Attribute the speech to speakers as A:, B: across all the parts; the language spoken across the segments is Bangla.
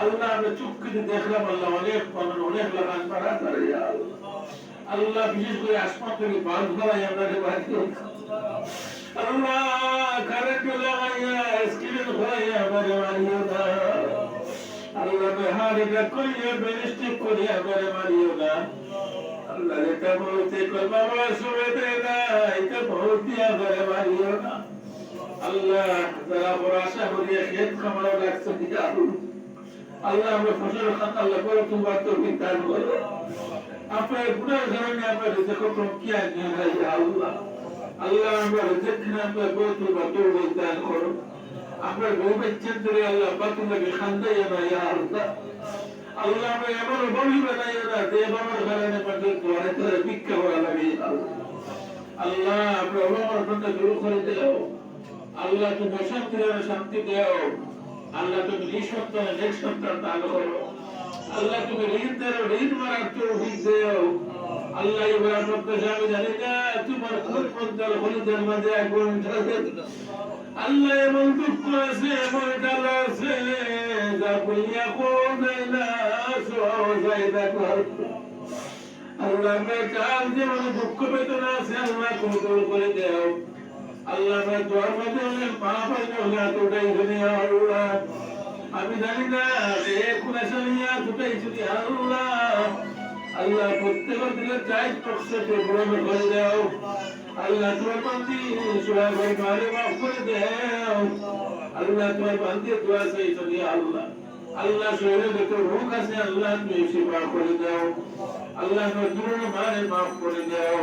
A: আল্লাহ আমরা চুক্তিতে দেখলাম, আল্লাহ অনেক মানুষ অনেক লাগান পাড়া করে আল্লাহ। বিশেষ করে আসমান থেকে বাঁধ ধরাই আপনাকে বাড়ি আল্লাহ কারেন্ট লাগাইয়া, স্ক্রিন ঘরাইয়া আমাদের মারিও না আল্লাহ বেহারিটা করিয়া বেরিস্টিক করিয়া আমাদের মারিও না আল্লাহ এটা বলতে কর, বাবা শুনে দে না এটা বলতে আমাদের মারিও না আল্লাহ, যারা বড় আশা করিয়া খেত খামারও রাখছে দিকে আল্লাহ আমরা ফসল খাত আল্লাহ করে তোমার তো দান করো। আপনার গুণার কারণে আমরা শান্তি দেও। আল্লাহ তুমি নেক সন্তান দান করো। আল্লাহ তুমি ঋণ দেও, ঋণ মারার তৌফিক দেও। আল্লাহ এবার মধ্যে আমি জানি না, তোমার কোন মন্দাল হলিদের মাঝে আগুন ঢালে আল্লাহ এমন দুঃখ আছে, এমন জ্বালা আছে, যা বলিয়া কোন না সহজাই দেখো আল্লাহ আমরা চাল যেমন দুঃখ বেদনা আছে, আল্লাহ তুমি করে দেও। আল্লাহ আমরা দোয়ার মধ্যে হলে মা পাইলে হলে এতটাই ধরে আল্লাহ। আমি জানি না যে কোন নিয়ে দুটাই যদি আল্লাহ। আল্লাহ প্রত্যেকের দিলে চাই পক্ষে পূরণ করে দাও। আল্লাহ তোমার বান্দি, সুরা করে মারে মাফ করে মাফ করে দাও।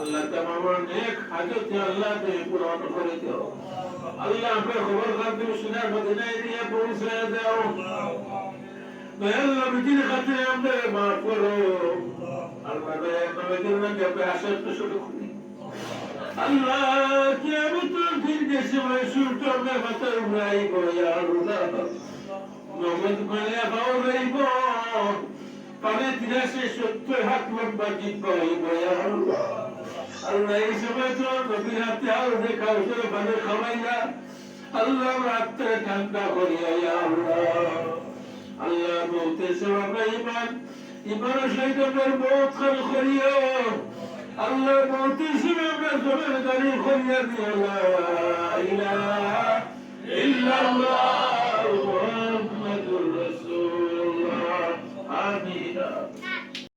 A: আল্লাহ তোমার নেক হাজত আল্লাহ করে আল্লাহ কার। আল্লাহ আমরা করো আল্লাহ আপনি আসার তো শুরু করি আল্লাহ কি তো দিন দেশে মানে শুরু আমরা মাথার উড়াই আল্লাহ করে সত্তর হাত লম্বা জিত পাইব আল্লাহ আল্লাহ এই সময় তো নবীর হাতে আর যে কাউকে ভালো খাওয়াই না আল্লাহ আমার আত্মারে ঠান্ডা করিয়া আল্লাহ আল্লাহ বলতেছে আমরা ইমান ইমানের সহিত আপনার বহুত করিয়া আল্লাহ বলতেছে আমরা জমির দাঁড়িয়ে করিয়া দিয়া ইল্লাল্লাহ